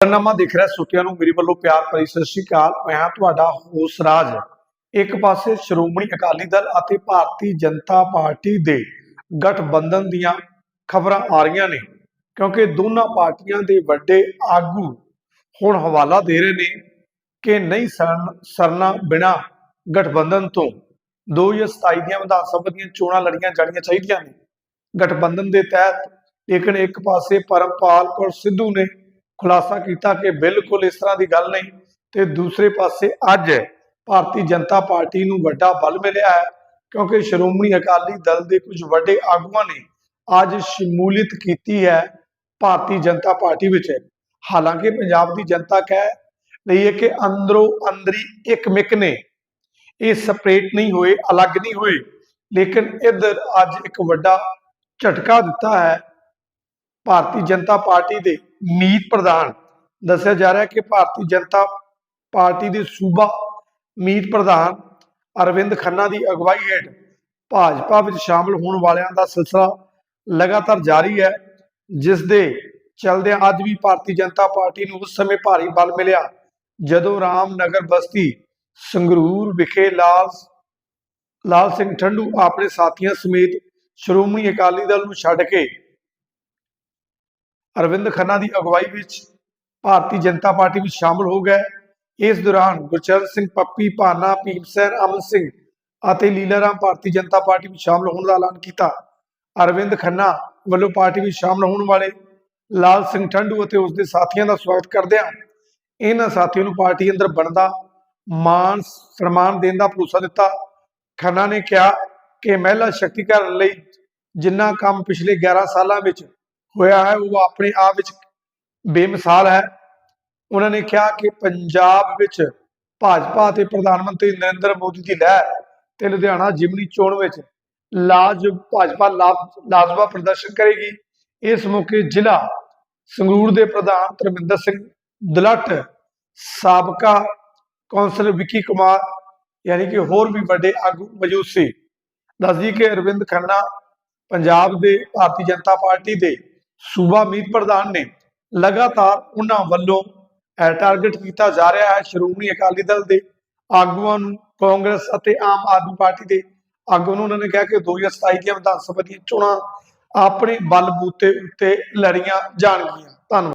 ਨਾਮਾ ਦੇਖ ਰਿਹਾ ਸੁਤਿਆਂ ਨੂੰ, ਮੇਰੇ ਵੱਲੋਂ ਪਿਆਰ ਭਰੀ ਸਤਿ ਸ਼੍ਰੀ ਅਕਾਲ। ਮੈਂ ਤੁਹਾਡਾ ਹੋਸ ਰਾਜ। ਇੱਕ ਪਾਸੇ ਸ਼੍ਰੋਮਣੀ ਅਕਾਲੀ ਦਲ ਅਤੇ ਭਾਰਤੀ ਜਨਤਾ ਪਾਰਟੀ ਦੇ ਗਠਬੰਧਨ ਦੀਆਂ ਖਬਰਾਂ ਆ ਰਹੀਆਂ ਨੇ, ਕਿਉਂਕਿ ਦੋਨਾਂ ਪਾਰਟੀਆਂ ਦੇ ਵੱਡੇ ਆਗੂ ਹੁਣ ਹਵਾਲਾ ਦੇ ਰਹੇ ਨੇ ਕਿ ਨਹੀਂ ਸਰਨਾ ਬਿਨਾ ਗਠਬੰਧਨ ਤੋਂ 2027 ਦੀਆਂ ਵਿਧਾਨ ਸਭਾ ਦੀਆਂ ਚੋਣਾਂ ਲੜੀਆਂ ਜਾਣੀਆਂ ਚਾਹੀਦੀਆਂ ਨੇ। ਗਠਬੰਧਨ ਦੇ ਤਹਿਤ ਲੇਕਿਨ ਇੱਕ ਪਾਸੇ ਪਰਮਪਾਲ ਕੌਰ ਸਿੱਧੂ ਨੇ ਖੁਲਾਸਾ ਕੀਤਾ ਕਿ ਬਿਲਕੁਲ ਇਸ ਤਰ੍ਹਾਂ ਦੀ ਗੱਲ ਨਹੀਂ। ਤੇ ਦੂਸਰੇ ਪਾਸੇ ਅੱਜ ਭਾਰਤੀ ਜਨਤਾ ਪਾਰਟੀ ਨੂੰ ਵੱਡਾ ਬਲ ਮਿਲਿਆ ਹੈ ਕਿਉਂਕਿ ਸ਼੍ਰੋਮਣੀ ਅਕਾਲੀ ਦਲ ਦੇ ਕੁਝ ਵੱਡੇ ਆਗੂਆਂ ਨੇ ਅੱਜ ਸ਼ਮੂਲੀਅਤ ਕੀਤੀ ਹੈ ਭਾਰਤੀ ਜਨਤਾ ਪਾਰਟੀ ਵਿੱਚ। ਹਾਲਾਂਕਿ ਪੰਜਾਬ ਦੀ ਜਨਤਾ ਕਹਿ ਰਹੀ ਹੈ ਕਿ ਅੰਦਰੋਂ ਅੰਦਰੀ ਇੱਕ ਮਿਕ ਨੇ। ਇਹ ਸਪਰੇਟ ਨਹੀਂ ਹੋਏ, ਅਲੱਗ ਨਹੀਂ ਹੋਏ, ਲੇਕਿਨ ਇੱਧਰ ਅੱਜ ਇੱਕ ਵੱਡਾ ਝਟਕਾ ਦਿੱਤਾ ਹੈ ਭਾਰਤੀ ਜਨਤਾ ਪਾਰਟੀ ਦੇ ਮੀਤ ਪ੍ਰਧਾਨ। ਦੱਸਿਆ ਜਾ ਰਿਹਾ ਹੈ ਕਿ ਭਾਰਤੀ ਜਨਤਾ ਪਾਰਟੀ ਦੇ ਸੂਬਾ ਮੀਤ ਪ੍ਰਧਾਨ ਅਰਵਿੰਦ ਖੰਨਾ ਦੀ ਅਗਵਾਈ ਹੇਠ ਭਾਜਪਾ ਵਿੱਚ ਸ਼ਾਮਲ ਹੋਣ ਵਾਲਿਆਂ ਦਾ ਸਿਲਸਿਲਾ ਲਗਾਤਾਰ ਜਾਰੀ ਹੈ, ਜਿਸ ਦੇ ਚਲਦਿਆਂ ਅੱਜ ਵੀ ਭਾਰਤੀ ਜਨਤਾ ਪਾਰਟੀ ਨੂੰ ਉਸ ਸਮੇਂ ਭਾਰੀ ਬਲ ਮਿਲਿਆ, ਜਦੋਂ ਰਾਮਨਗਰ ਬਸਤੀ ਸੰਗਰੂਰ ਵਿਖੇ ਲਾਲ ਲਾਲ ਸਿੰਘ ਠੰਡੂ ਆਪਣੇ ਸਾਥੀਆਂ ਸਮੇਤ ਸ਼੍ਰੋਮਣੀ ਅਕਾਲੀ ਦਲ ਨੂੰ ਛੱਡ ਕੇ ਅਰਵਿੰਦ ਖੰਨਾ ਦੀ ਅਗਵਾਈ ਵਿੱਚ ਭਾਰਤੀ ਜਨਤਾ ਪਾਰਟੀ ਵਿੱਚ ਸ਼ਾਮਲ ਹੋ ਗਏ। ਇਸ ਦੌਰਾਨ ਗੁਰਚਰਨ ਸਿੰਘ ਪੱਪੀ, ਭਾਨਾ, ਭੀਮ ਅਮਨ ਸਿੰਘ ਅਤੇ ਲੀਲਾ ਭਾਰਤੀ ਜਨਤਾ ਪਾਰਟੀ ਵਿੱਚ ਸ਼ਾਮਲ ਹੋਣ ਦਾ ਐਲਾਨ ਕੀਤਾ। ਅਰਵਿੰਦ ਖੰਨਾ ਵੱਲੋਂ ਪਾਰਟੀ ਵਿੱਚ ਸ਼ਾਮਲ ਹੋਣ ਵਾਲੇ ਲਾਲ ਸਿੰਘ ਠੰਡੂ ਅਤੇ ਉਸ ਦੇ ਸਾਥੀਆਂ ਦਾ ਸਵਾਗਤ ਕਰਦਿਆਂ ਇਹਨਾਂ ਸਾਥੀਆਂ ਨੂੰ ਪਾਰਟੀ ਅੰਦਰ ਬਣਦਾ ਮਾਨ ਸਨਮਾਨ ਦੇਣ ਦਾ ਭਰੋਸਾ ਦਿੱਤਾ। ਖੰਨਾ ਨੇ ਕਿਹਾ ਕਿ ਮਹਿਲਾ ਸ਼ਕਤੀਕਰਨ ਲਈ ਜਿੰਨਾ ਕੰਮ ਪਿਛਲੇ 11 ਸਾਲਾਂ ਵਿੱਚ ਹੋਇਆ ਹੈ, ਉਹ ਆਪਣੇ ਆਪ ਵਿੱਚ ਬੇਮਿਸਾਲ ਹੈ। ਉਹਨਾਂ ਨੇ ਕਿਹਾ ਕਿ ਪੰਜਾਬ ਵਿੱਚ ਭਾਜਪਾ ਅਤੇ ਪ੍ਰਧਾਨ ਮੰਤਰੀ ਨਰਿੰਦਰ ਮੋਦੀ ਦੀ ਲਹਿਰ ਤੇ ਲੁਧਿਆਣਾ ਜਿਮਨੀ ਚੋਣ ਵਿੱਚ ਲਾਜ ਭਾਜਪਾ ਲਾਜਵਾ ਪ੍ਰਦਰਸ਼ਨ ਕਰੇਗੀ। ਇਸ ਮੌਕੇ ਜ਼ਿਲ੍ਹਾ ਸੰਗਰੂਰ ਦੇ ਪ੍ਰਧਾਨ ਧਰਮਿੰਦਰ ਸਿੰਘ ਦਲੱਟ, ਸਾਬਕਾ ਕੌਂਸਲਰ ਵਿੱਕੀ ਕੁਮਾਰ, ਯਾਨੀ ਕਿ ਹੋਰ ਵੀ ਵੱਡੇ ਆਗੂ ਮੌਜੂਦ ਸੀ। ਦੱਸਦੀ ਕਿ ਅਰਵਿੰਦ ਖੰਨਾ ਪੰਜਾਬ ਦੇ ਭਾਰਤੀ ਜਨਤਾ ਪਾਰਟੀ ਦੇ ਸੂਬਾ ਮੀਤ ਪ੍ਰਧਾਨ ਨੇ ਲਗਾਤਾਰ ਉਹਨਾਂ ਵੱਲੋਂ ਟਾਰਗੇਟ ਕੀਤਾ ਜਾ ਰਿਹਾ ਹੈ। ਸ਼੍ਰੋਮਣੀ ਅਕਾਲੀ ਦਲ ਦੇ ਆਗੂਆਂ ਨੂੰ, ਕਾਂਗਰਸ ਅਤੇ ਆਮ ਆਦਮੀ ਪਾਰਟੀ ਦੇ ਆਗੂਆਂ ਨੂੰ ਉਹਨਾਂ ਨੇ ਕਿਹਾ ਕਿ 2027 ਦੀਆਂ ਵਿਧਾਨ ਸਭਾ ਦੀਆਂ ਚੋਣਾਂ ਆਪਣੇ ਬਲਬੂਤੇ ਉੱਤੇ ਲੜੀਆਂ ਜਾਣਗੀਆਂ। ਧੰਨਵਾਦ।